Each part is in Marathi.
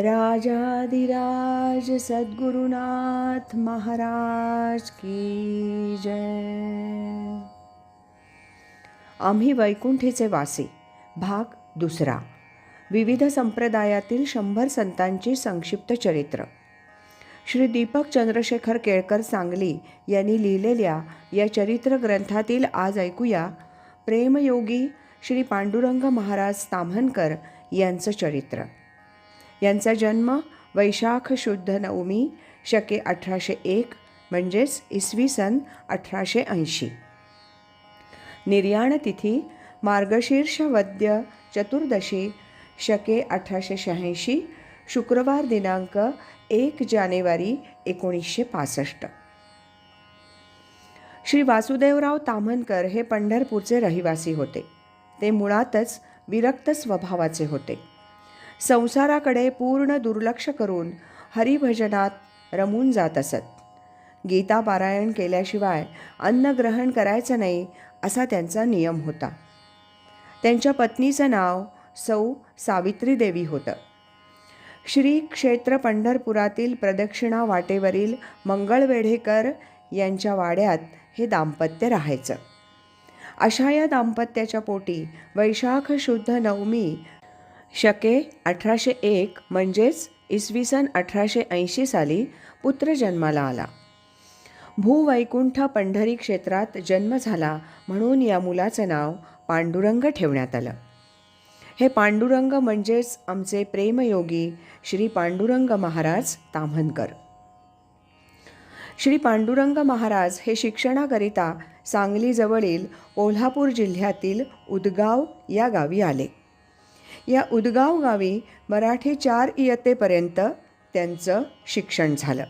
राजाधिराज सद्गुरुनाथ महाराज की जय. आम्ही वैकुंठीचे वासी भाग दुसरा. विविध संप्रदायातील शंभर संतांची संक्षिप्त चरित्र. श्री दीपक चंद्रशेखर केळकर सांगली यांनी लिहिलेल्या या चरित्र ग्रंथातील आज ऐकूया प्रेमयोगी श्री पांडुरंग महाराज ताम्हनकर यांचं चरित्र. यांचा जन्म वैशाख शुद्ध नवमी शके अठराशे एक म्हणजेच इसवी सन अठराशे ऐंशी. निर्याण तिथी मार्गशीर्ष वद्य चतुर्दशी शके अठराशे शहाऐंशी शुक्रवार दिनांक एक जानेवारी एकोणीसशे पासष्ट. श्री वासुदेवराव ताम्हनकर हे पंढरपूरचे रहिवासी होते. ते मुळातच विरक्त स्वभावाचे होते. संसाराकडे पूर्ण दुर्लक्ष करून हरिभजनात रमून जात असत. गीता पारायण केल्याशिवाय अन्न ग्रहण करायचं नाही असा त्यांचा नियम होता. त्यांच्या पत्नीचं नाव सौ सावित्री देवी होतं. श्री क्षेत्र पंढरपुरातील प्रदक्षिणा वाटेवरील मंगळवेढेकर यांच्या वाड्यात हे दाम्पत्य राहायचं. अशा या दाम्पत्याच्या पोटी वैशाख शुद्ध नवमी शके अठराशे एक म्हणजेच इसवी सन अठराशे ऐंशी साली पुत्र जन्माला आला. भूवैकुंठ पंढरी क्षेत्रात जन्म झाला म्हणून या मुलाचं नाव पांडुरंग ठेवण्यात आलं. हे पांडुरंग म्हणजेच आमचे प्रेमयोगी श्री पांडुरंग महाराज ताम्हनकर. श्री पांडुरंग महाराज हे शिक्षणाकरिता सांगलीजवळील कोल्हापूर जिल्ह्यातील उदगाव या गावी आले. या उदगाव गावी मराठी चार इयत्तेपर्यंत त्यांचं शिक्षण झालं.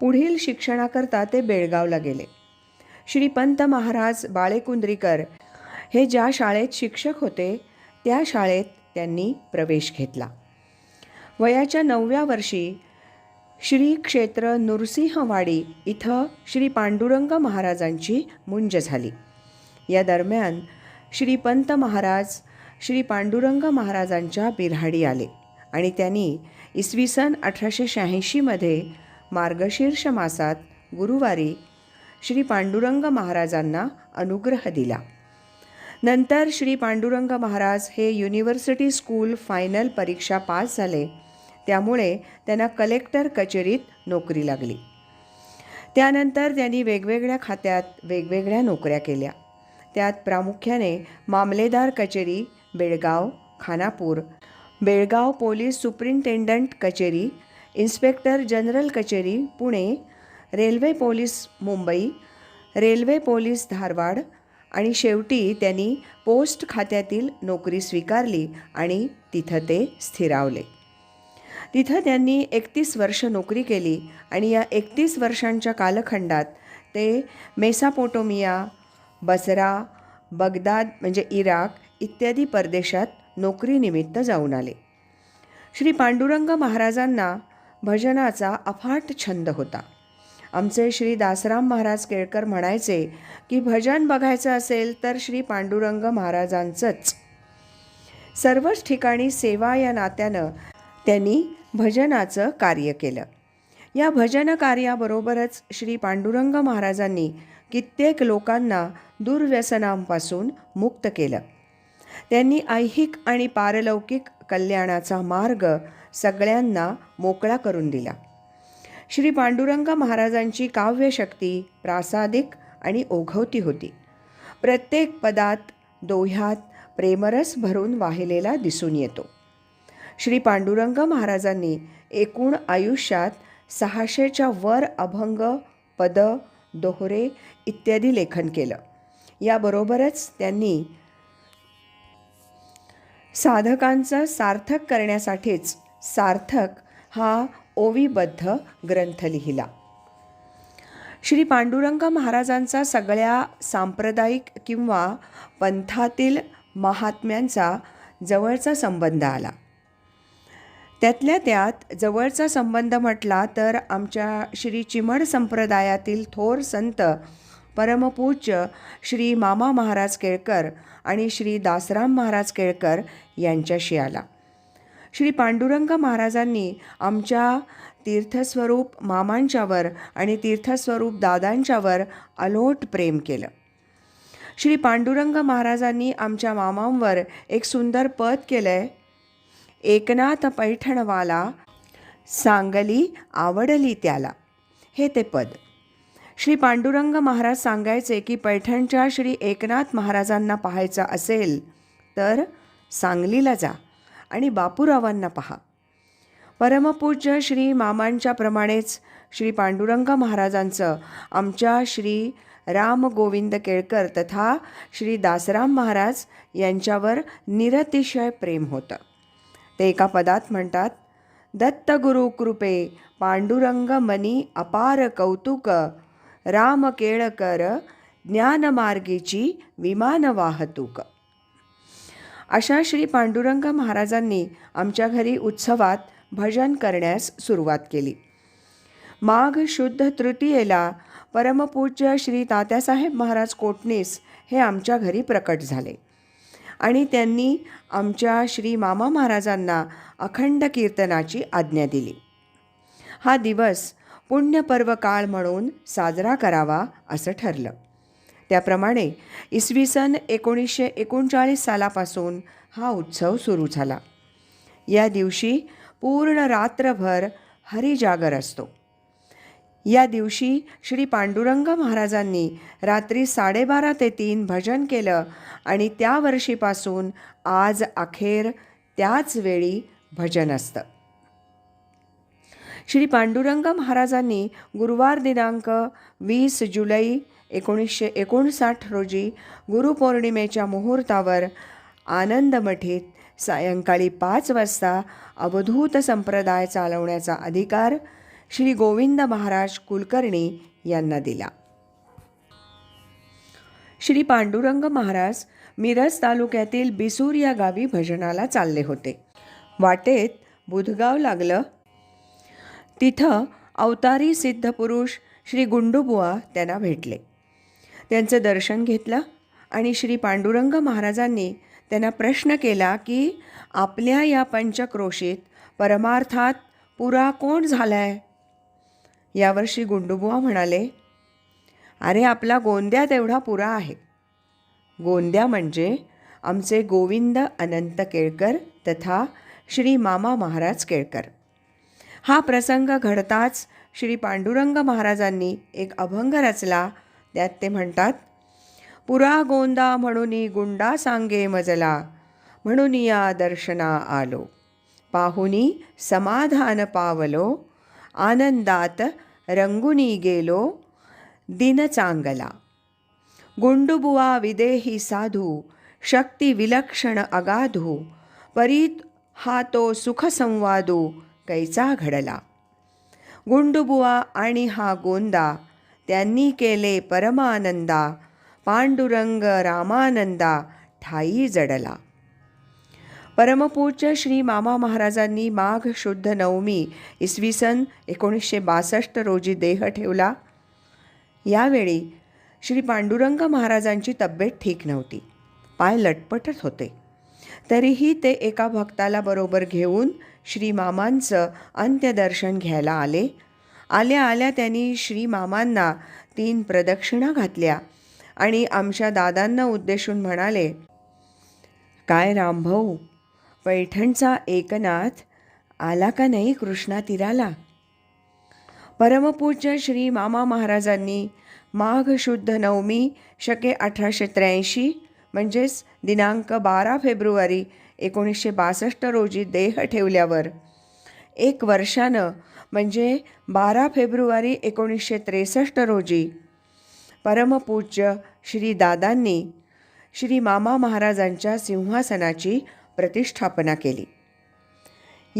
पुढील शिक्षणाकरता ते बेळगावला गेले. श्रीपंत महाराज बाळेकुंद्रीकर हे ज्या शाळेत शिक्षक होते त्या शाळेत त्यांनी प्रवेश घेतला. वयाच्या नवव्या वर्षी श्री क्षेत्र नृसिंहवाडी इथं श्री पांडुरंग महाराजांची मुंज झाली. या दरम्यान श्रीपंत महाराज श्री पांडुरंग महाराजांच्या बिऱ्हाडी आले आणि त्यांनी इसवी सन अठराशे शहाऐंशीमध्ये मार्गशीर्ष मासात गुरुवारी श्री पांडुरंग महाराजांना अनुग्रह दिला. नंतर श्री पांडुरंग महाराज हे युनिव्हर्सिटी स्कूल फायनल परीक्षा पास झाले. त्यामुळे त्यांना कलेक्टर कचेरीत नोकरी लागली. त्यानंतर त्यांनी वेगवेगळ्या खात्यात वेगवेगळ्या नोकऱ्या केल्या. त्यात प्रामुख्याने मामलेदार कचेरी बेळगाव खानापूर. बेळगाव पोलीस सुप्रिंटेंडंट कचेरी इन्स्पेक्टर जनरल कचेरी Pune. Railway police Mumbai. Railway police Dharwad. आणि शेवटी त्यांनी पोस्ट खात्यातील नोकरी स्वीकारली आणि तिथं ते स्थिरावले. तिथं त्यांनी एकतीस वर्ष नोकरी केली आणि या एकतीस वर्षांच्या कालखंडात ते मेसापोटोमिया बसरा बगदाद म्हणजे इराक इत्यादी परदेशात नोकरीनिमित्त जाऊन आले. श्री पांडुरंग महाराजांना भजनाचा अफाट छंद होता. आमचे श्री दासराम महाराज केळकर म्हणायचे की भजन बघायचं असेल तर श्री पांडुरंग महाराजांचंच. सर्वच ठिकाणी सेवा या नात्यानं त्यांनी भजनाचं कार्य केलं. या भजन कार्याबरोबरच श्री पांडुरंग महाराजांनी कित्येक लोकांना दुर्व्यसनांपासून मुक्त केलं. त्यांनी ऐहिक आणि पारलौकिक कल्याणाचा मार्ग सगळ्यांना मोकळा करून दिला. श्री पांडुरंग महाराजांची काव्यशक्ती प्रासादिक आणि ओघवती होती. प्रत्येक पदात दोह्यात प्रेमरस भरून वाहिलेला दिसून येतो. श्री पांडुरंग महाराजांनी एकूण आयुष्यात सहाशेच्या वर अभंग पद दोहरे इत्यादी लेखन केलं. याबरोबरच त्यांनी साधकांचं सार्थक करण्यासाठीच सार्थक हा ओवीबद्ध ग्रंथ लिहिला. श्री पांडुरंग महाराजांचा सगळ्या सांप्रदायिक किंवा पंथातील महात्म्यांचा जवळचा संबंध आला. त्यातल्या त्यात जवळचा संबंध म्हटला तर आमच्या श्री चिमण संप्रदायातील थोर संत परमपूज्य श्री मामा महाराज केळकर आणि श्री दासराम महाराज केळकर यांच्याशी आला. श्री पांडुरंग महाराजांनी आमच्या तीर्थस्वरूप मामांच्यावर आणि तीर्थस्वरूप दादांच्यावर अलोट प्रेम केलं. श्री पांडुरंग महाराजांनी आमच्या मामांवर एक सुंदर पद केलं आहे एकनाथ पैठणवाला सांगली आवडली त्याला. हे ते पद. श्री पांडुरंग महाराज सांगायचे की पैठणच्या श्री एकनाथ महाराजांना पाहायचं असेल तर सांगलीला जा आणि बापूरावांना पहा. परमपूज्य श्री मामांच्या प्रमाणेच श्री पांडुरंग महाराजांचं आमच्या श्री राम गोविंद केळकर तथा श्री दासराम महाराज यांच्यावर निरतिशय प्रेम होतं. ते एका पदात म्हणतात दत्तगुरु कृपे पांडुरंग मनी अपार कौतुक राम केळकर ज्ञानमार्गीची विमान वाहतूक अशा श्री पांडुरंग महाराजांनी आमच्या घरी उत्सवात भजन करण्यास सुरुवात केली. माघ शुद्ध तृतीयेला परमपूज्य श्री तात्यासाहेब महाराज कोटणीस हे आमच्या घरी प्रकट झाले आणि त्यांनी आमच्या श्री मामा महाराजांना अखंड कीर्तनाची आज्ञा दिली. हा दिवस पुण्यपर्व काळ म्हणून साजरा करावा असं ठरलं. त्याप्रमाणे इसवी सन एकोणीसशे एकोणचाळीस सालापासून हा उत्सव सुरू झाला. या दिवशी पूर्ण रात्रभर हरिजागर असतो. या दिवशी श्री पांडुरंग महाराजांनी रात्री साडेबारा ते तीन भजन केलं आणि त्या वर्षीपासून आज अखेर त्याच वेळी भजन असतं. श्री पांडुरंग महाराजांनी गुरुवार दिनांक वीस जुलै एकोणीसशे एकोणसाठ रोजी गुरुपौर्णिमेच्या मुहूर्तावर आनंदमठीत सायंकाळी पाच वाजता अवधूत संप्रदाय चालवण्याचा अधिकार श्री गोविंद महाराज कुलकर्णी यांना दिला. श्री पांडुरंग महाराज मिरज तालुक्यातील बिसूर या गावी भजनाला चालले होते. वाटेत बुधगाव लागलं तिथं अवतारी सिद्धपुरुष श्री गुंडुबुवा त्यांना भेटले. त्यांचं दर्शन घेतलं आणि श्री पांडुरंग महाराजांनी त्यांना प्रश्न केला की आपल्या या पंचक्रोशीत परमार्थात पुरा कोण झालाय? यावर श्री गुंडुबुवा म्हणाले अरे आपला गोंद्या तेवढा पुरा आहे. गोंद्या म्हणजे आमचे गोविंद अनंत केळकर तथा श्री मामा महाराज केळकर. हा प्रसंग घडताच श्री पांडुरंग महाराजांनी एक अभंग रचला. त्यात ते म्हणतात पुरा गोंदा म्हणून गुंडा सांगे मजला म्हणून या दर्शना आलो. पाहुनी समाधान पावलो आनंदात रंगुनी गेलो दिन चांगला. गुंडुबुवा विदेही साधू शक्ती विलक्षण अगाधू परीत हा तो सुखसंवादू कैचा घडला. गुंडुबुवा आणि हा गोंदा त्यांनी केले परमानंदा पांडुरंग रामानंदा ठाई जडला. परमपूज्य श्री मामा महाराजांनी माघ शुद्ध नवमी इसवी सन एकोणीसशे बासष्ट रोजी देह ठेवला. यावेळी श्री पांडुरंग महाराजांची तब्येत ठीक नव्हती. पाय लटपटत होते. तरीही ते एका भक्ताला बरोबर घेऊन श्री मामांचं अंत्यदर्शन घ्यायला आले. आल्या आल्या त्यांनी श्री मामांना तीन प्रदक्षिणा घातल्या आणि आमच्या दादांना उद्देशून म्हणाले काय रामभाऊ पैठणचा एकनाथ आला का नाही कृष्णा तीराला परमपूज्य श्री मामा महाराजांनी माघ शुद्ध नवमी शके अठराशे त्र्याऐंशी म्हणजेच दिनांक बारा फेब्रुवारी एकोणीसशे बासष्ट रोजी देह ठेवल्यावर एक वर्षानं म्हणजे बारा फेब्रुवारी एकोणीसशे त्रेसष्ट रोजी परमपूज्य श्री दादांनी श्री मामा महाराजांच्या सिंहासनाची प्रतिष्ठापना केली.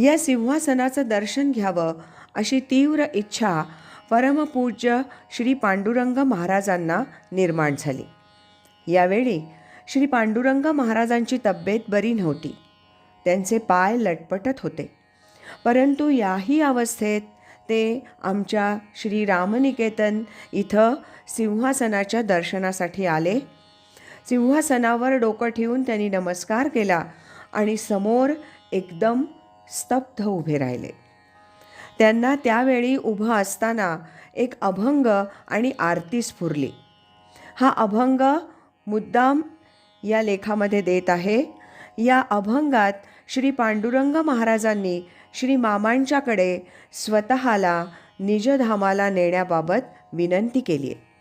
या सिंहासनाचं दर्शन घ्यावं अशी तीव्र इच्छा परमपूज्य श्री पांडुरंग महाराजांना निर्माण झाली. यावेळी श्री पांडुरंग महाराजांची तब्येत बरी नव्हती. त्यांचे पाय लटपटत होते. परंतु याही अवस्थेत ते आमच्या श्री रामनिकेतन इथं सिंहासनाच्या दर्शनासाठी आले. सिंहासनावर डोकं ठेवून त्यांनी नमस्कार केला आणि समोर एकदम स्तब्ध उभे राहिले. त्यांना त्यावेळी उभं असताना एक अभंग आणि आरती स्फुरली. हा अभंग मुद्दाम या लेखामध्ये देत आहे. या अभंगात श्री पांडुरंग महाराजांनी श्री मामांच्याकडे स्वतःला निजधामाला नेण्याबाबत विनंती केली आहे.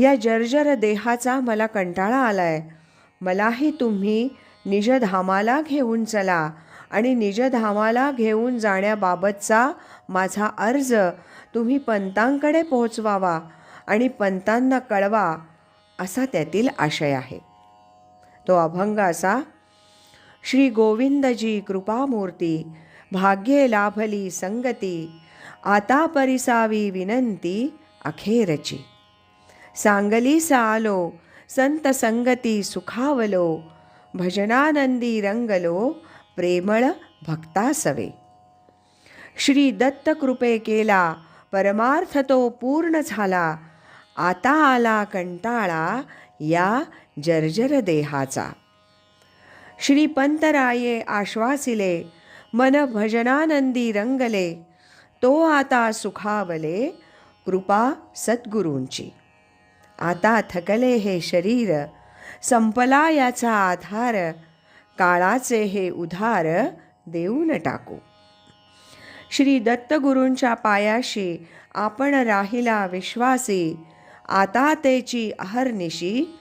या जर्जर देहाचा मला कंटाळा आलाय. मलाही तुम्ही निजधामाला घेऊन चला आणि निजधामाला घेऊन जाण्याबाबतचा माझा अर्ज तुम्ही पंतांकडे पोहोचवावा आणि पंतांना कळवा असा त्यातील आशय आहे. तो अभंग असा श्री गोविंदजी कृपामूर्ती भाग्ये लाभली संगती आता परिसावी विनंती अखेरची. सांगलीस आलो संत संगती सुखावलो भजनानंदी रंगलो प्रेमळ भक्तासवे. श्री दत्त कृपे केला परमार्थ तो पूर्ण झाला आता आला कंटाळा या जर्जर देहाचा. श्री पंतराये आश्वासिले मन भजनानंदी रंगले तो आता सुखावले कृपा सद्गुरूंची. आता थकले हे शरीर संपला याचा आधार काळाचे हे उधार देऊन टाकू. श्री दत्तगुरूंच्या पायाशी आपण राहिला विश्वासी आता तेची अहर्निशी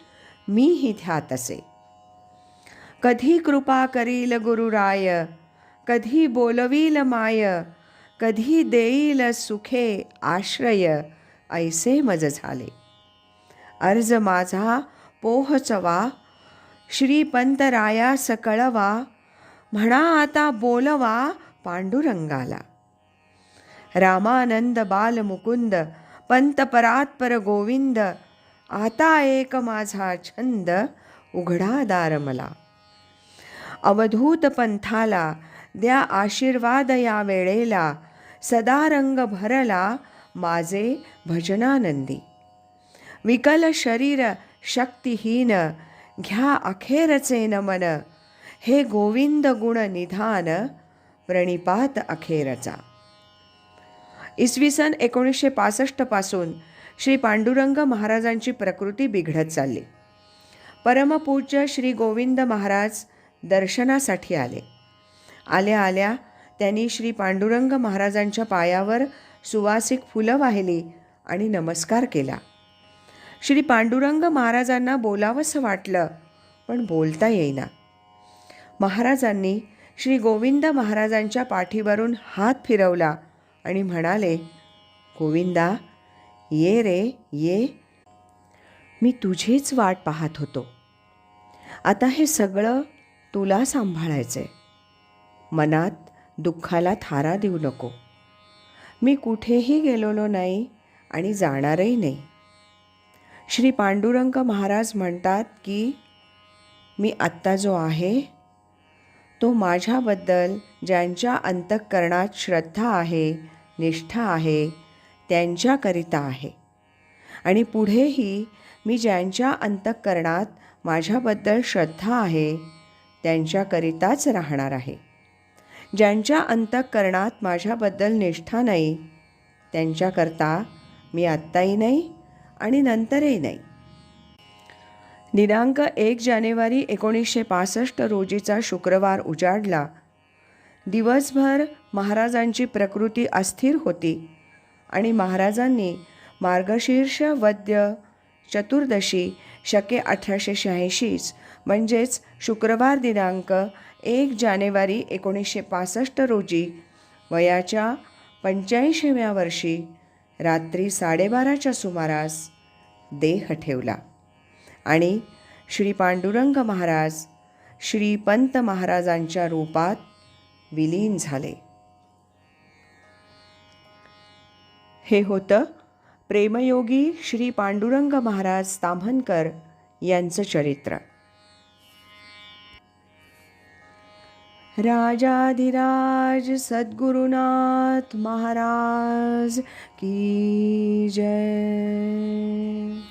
मीही ध्यात असे. कधी कृपा करील गुरुराय कधी बोलवील माय कधी देईल सुखे आश्रय ऐसे मज झाले. अर्ज माझा पोहचवा श्रीपंतराया सकळवा कळवा म्हणा आता बोलवा पांडुरंगाला. रामानंद बाल मुकुंद पंत परात्पर गोविंद आता एक माझा छंद उघडा दार मला. अवधूत पंथाला द्या आशीर्वाद या वेळेला सदा रंग भरला माझे भजनानंदी. विकल शरीर शक्तिहीन घ्या अखेरचे नमन हे गोविंद गुण निधान प्रणिपात अखेरचा. इसवी सन एकोणीसशे पासष्टपासून श्री पांडुरंग महाराजांची प्रकृती बिघडत चालली. परमपूज्य श्री गोविंद महाराज दर्शनासाठी आले. आल्या आल्या त्यांनी श्री पांडुरंग महाराजांच्या पायावर सुवासिक फुलं वाहिली आणि नमस्कार केला. श्री पांडुरंग महाराजांना बोलावंसं वाटलं पण बोलता येईना. महाराजांनी श्री गोविंद महाराजांच्या पाठीवरून हात फिरवला आणि म्हणाले गोविंदा ये रे ये. मी तुझीच वाट पाहत होतो. आता हे सगळं तुला सांभाळायचं आहे मनात दुःखाला थारा देऊ नको. मी कुठेही गेलेलो नाही आणि जाणारही नाही. श्री पांडुरंग महाराज म्हणतात की मी आत्ता जो आहे तो माझ्याबद्दल ज्यांच्या अंतःकरणात श्रद्धा आहे निष्ठा आहे त्यांच्याकरिता आहे. आणि पुढेही मी ज्यांच्या अंतःकरणात माझ्याबद्दल श्रद्धा आहे त्यांच्याकरिताच राहणार आहे. ज्यांच्या अंतःकरणात माझ्याबद्दल निष्ठा नाही त्यांच्याकरता मी आत्ताही नाही आणि नंतरही नाही. दिनांक एक जानेवारी एकोणीसशे पासष्ट रोजीचा शुक्रवार उजाडला. दिवसभर महाराजांची प्रकृती अस्थिर होती. आणि महाराजांनी मार्गशीर्ष वद्य चतुर्दशी शके अठराशे शहाऐंशीच म्हणजेच शुक्रवार दिनांक एक जानेवारी एकोणीसशे पासष्ट रोजी वयाच्या पंच्याऐंशीव्या वर्षी रात्री साडेबाराच्या सुमारास देह ठेवला. आणि श्री पांडुरंग महाराज श्री पंत महाराजांच्या रूपात विलीन झाले. हे होतं प्रेमयोगी श्री पांडुरंग महाराज ताम्हनकर यांचं चरित्र. राजाधिराज सद्गुरुनाथ महाराज की जय.